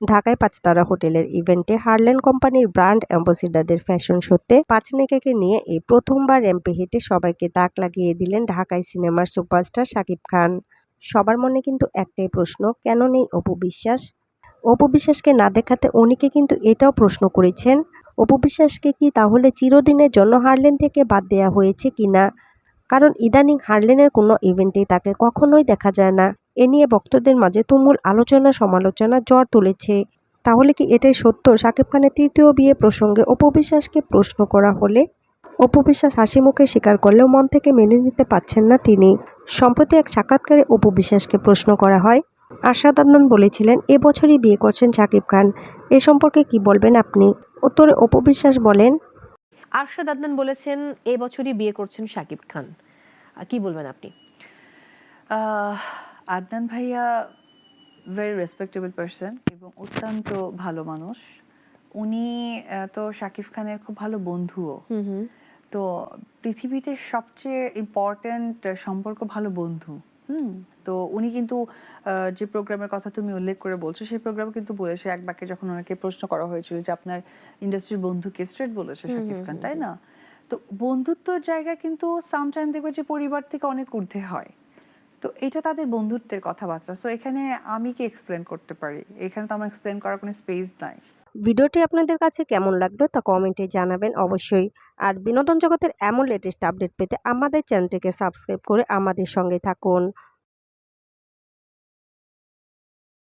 ঢাকায় পাঁচতারা হোটেলের ইভেন্টে হারলেন কোম্পানির ব্র্যান্ড অ্যাম্বাসিডারদের ফ্যাশন শোতে পাঁচ নায়িকাকে নিয়ে এই প্রথমবার র্যাম্পে হেঁটে সবাইকে তাক লাগিয়ে দিলেন ঢাকায় সিনেমার সুপারস্টার শাকিব খান। সবার মনে কিন্তু একটাই প্রশ্ন, কেন নেই অপু বিশ্বাস? অপু বিশ্বাসকে না দেখাতে অনেকে কিন্তু এটাও প্রশ্ন করেছেন, অপু বিশ্বাসকে কি তাহলে চিরদিনের জন্য হারলেন থেকে বাদ দেওয়া হয়েছে কিনা? কারণ ইদানিং হারলেনের কোনো ইভেন্টেই তাকে কখনোই দেখা যায় না। এ নিয়ে ভক্তদের মাঝে তুমুল আলোচনা সমালোচনা জ্বর তুলেছে। তাহলে কি এটাই সত্য? শাকিব খানের তৃতীয় বিয়ে প্রসঙ্গে অপু বিশ্বাসকে প্রশ্ন করা হলে? অপু বিশ্বাস হাসি মুখে স্বীকার করলেও মন থেকে মেনে নিতে পারছেন না তিনি। সম্প্রতি এক সাক্ষাৎকারে অপু বিশ্বাসকে প্রশ্ন করা হয় আরশাদ আদনান বলেছিলেন এবছরই বিয়ে করছেন শাকিব খান। এ সম্পর্কে কি বলবেন আপনি? উত্তরে অপু বিশ্বাস বলেন আরশাদ আদনান বলেছেন এ বছরই বিয়ে করছেন শাকিব খান। কি বলবেন আপনি? আহ, আদনান ভাইয়া ভেরি রেসপেক্টেবল পারসন এবং অত্যন্ত ভালো মানুষ। উনি তো শাকিব খানের খুব ভালো বন্ধুও। তো পৃথিবীতে সবচেয়ে ইম্পর্ট্যান্ট সম্পর্ক ভালো বন্ধু। হুম? তো উনি কিন্তু যে প্রোগ্রামের কথা তুমি উল্লেখ করে বলছো সেই প্রোগ্রামে কিন্তু বলেছে এক বাক্যে যখন ওনাকে প্রশ্ন করা হয়েছিল যে আপনার ইন্ডাস্ট্রির বন্ধুকে স্ট্রেট বলেছে শাকিব খান তাই না? তো বন্ধুত্বর জায়গা কিন্তু সামটাইম দেখবে যে পরিবার থেকে অনেক ঊর্ধ্বে হয়। তো এটা তাদের বন্ধুত্বের কথাবার্তা। সো এখানে আমি কি এক্সপ্লেন করতে পারি? এখানে তো আমার এক্সপ্লেন করার কোনো স্পেস নাই। ভিডিওটি আপনাদের কাছে কেমন লাগল তা কমেন্টে জানাবেন অবশ্যই। আর বিনোদন জগতের এমন লেটেস্ট আপডেট পেতে আমাদের চ্যানেলটিকে সাবস্ক্রাইব করে আমাদের সঙ্গে থাকুন।